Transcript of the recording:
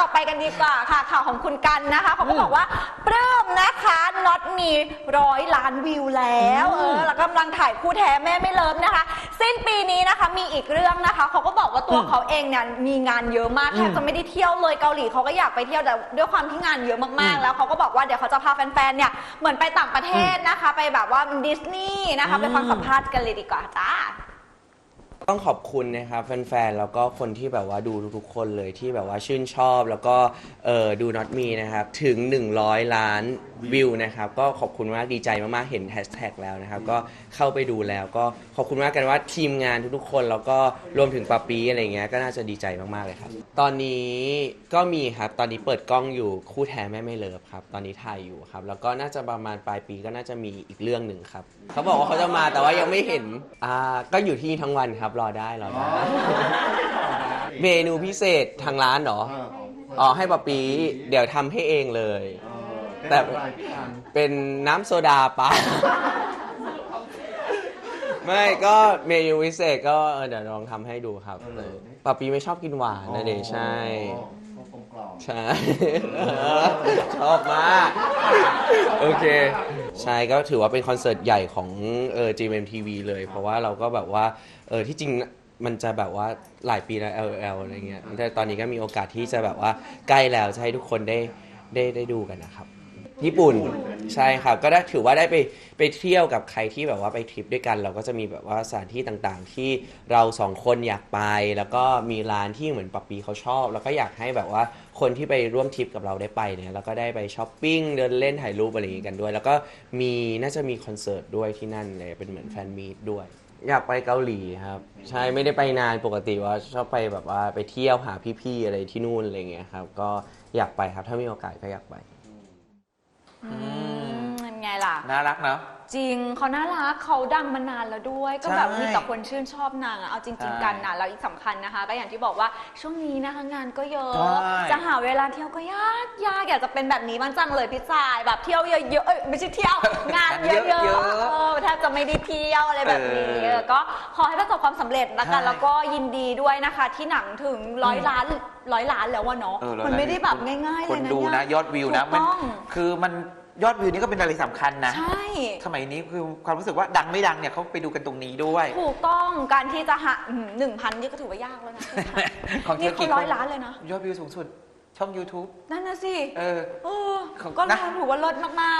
ต่อไปกันดีกว่าค่ะ ข่าวของคุณกันนะคะเขาก็บอกว่าปลื้มนะคะน็อตมีร้อยล้านวิวแล้วเออแล้วกำลังถ่ายคู่แท้แม่ไม่เลิฟนะคะ สิ้นปีนี้นะคะมีอีกเรื่องนะคะเขาก็บอกว่าตัวเขาเองเนี่ยมีงานเยอะมากแทบจะไม่ได้เที่ยวเลยเกาหลีเขาก็อยากไปเที่ยวแต่ด้วยความที่งานเยอะมากๆ แล้วเขาก็บอกว่าเดี๋ยวเขาจะพาแฟนๆเนี่ยเหมือนไปต่างประเทศนะคะ ไปแบบว่าดิสนีย์นะคะไปฟังสัมภาษณ์กันเลยดีกว่าจ้า ต้องขอบคุณนะครับแฟนๆ แล้วก็คนที่แบบว่าดูทุกๆ คนเลยที่แบบว่าชื่นชอบแล้วก็เออดู not me นะครับ ถึง 100 ล้านวิวนะครับ ก็ขอบคุณมากดีใจมากๆ เห็นแฮชแท็กแล้วนะครับ ก็เข้าไปดูแล้วก็ขอบคุณมากกันว่าทีมงานทุกๆ คน แล้วก็รวมถึงปาปีอะไรเงี้ยก็น่าจะดีใจมากๆเลยครับ ตอนนี้ก็มีครับตอนนี้เปิดกล้องอยู่คู่แท้แม่ไม่เลิฟครับ ตอนนี้ถ่ายอยู่ครับ แล้วก็น่าจะประมาณปลายปีก็น่าจะมีอีกเรื่องหนึ่งครับเขาบอกว่าเขาจะมาแต่ว่ายังไม่เห็นอ่าก็อยู่ที่ทั้งวันครับรอได้รอได้ เมนูพิเศษทางร้านเหรอ อ๋อให้ปะปีเดี๋ยวทำให้เองเลย แต่ แต่รายพี่อันเป็นน้ำโซดาปะ ไม่ก็เมนูพิเศษก็เออเดี๋ยวลองทำให้ดูครับเออปะปีไม่ชอบกินหวานนะเดชใช่ อ๋อ ต้องกลมใช่ ชอบมาก โอเค ใช่ก็ถือว่าเป็นคอนเสิร์ตใหญ่ของเออ GMMTV เลย เพราะว่าเราก็แบบว่าเออที่จริงมันจะแบบว่าหลายปีแล้ว LL อะไรเงี้ยแต่ตอนนี้ก็มีโอกาสที่จะแบบว่าใกล้แล้วจะให้ทุกคนได้ได้ได้ดูกันนะครับ ญี่ปุ่นใช่ครับ ก็ได้ถือว่าได้ไปไปเที่ยวกับใครที่แบบว่าไปทริปด้วยกัน เราก็จะมีแบบว่าสถานที่ต่างๆ ที่เราสองคนอยากไป แล้วก็มีร้านที่เหมือนปัปปีเขาชอบ แล้วก็อยากให้แบบว่าคนที่ไปร่วมทริปกับเราได้ไปเนี่ยแล้วก็ได้ไปช้อปปิ้งเดินเล่นถ่ายรูปอะไรอย่างงี้กันด้วย แล้วก็มีน่าจะมีคอนเสิร์ตด้วยที่นั่นเลยเป็นเหมือนแฟนมีตด้วย อยากไปเกาหลีครับ ใช่ไม่ได้ไปนานปกติว่าชอบไปแบบว่าไปเที่ยวหาพี่ๆอะไรที่นู่นอะไรเงี้ยครับก็อยากไปครับถ้ามีโอกาสก็อยากไป อืมเป็ นไงล่ะน่ารักเนาะ จริงเขาน่ารักเขาดังมานานแล้วด้วย ก็แบบใช่มีแต่คนชื่นชอบนางอะเอาจริงใช่ๆกันนะแล้วอีกสำคัญนะคะ ก็อย่างที่บอกว่าช่วงนี้นะคะงานก็เยอะ ใช่ จะหาเวลาเที่ยวก็ยากยากอยากจะเป็นแบบนี้มันจังเลยพี่จายแบบเที่ยวเยอะๆเอ้ยไม่ใช่เที่ยว งานเยอะๆเออแทบจะไม่ได้เที่ยวอะไรแบบนี้เออก็ขอให้ประสบความสำเร็จละกันใช่แล้วก็ยินดีด้วยนะคะ ที่หนังถึงร้อยล้านร้อยล้านแล้ววะเนาะเออร้อยมันล้านไม่ได้แบบง่ายๆคเลยนนะดูเยนะยอดวิวนะถูกมันต้อง คือมัน ยอดวิวนี่ก็เป็นอะไรสำคัญนะ ใช่ สมัยนี้คือความรู้สึกว่าดังไม่ดังเนี่ยเขาไปดูกันตรงนี้ด้วย ถูกต้องการที่จะหาหนึ่งพันนี่ก็ถือว่ายากแล้วนะของนี่เธอเขากี่ร้คอยนล้านเลยนะ ยอดวิวสูงสุด ช่อง YouTube นั่นนะสิเออ เออ ของก็นะ ถือว่าลดมากๆ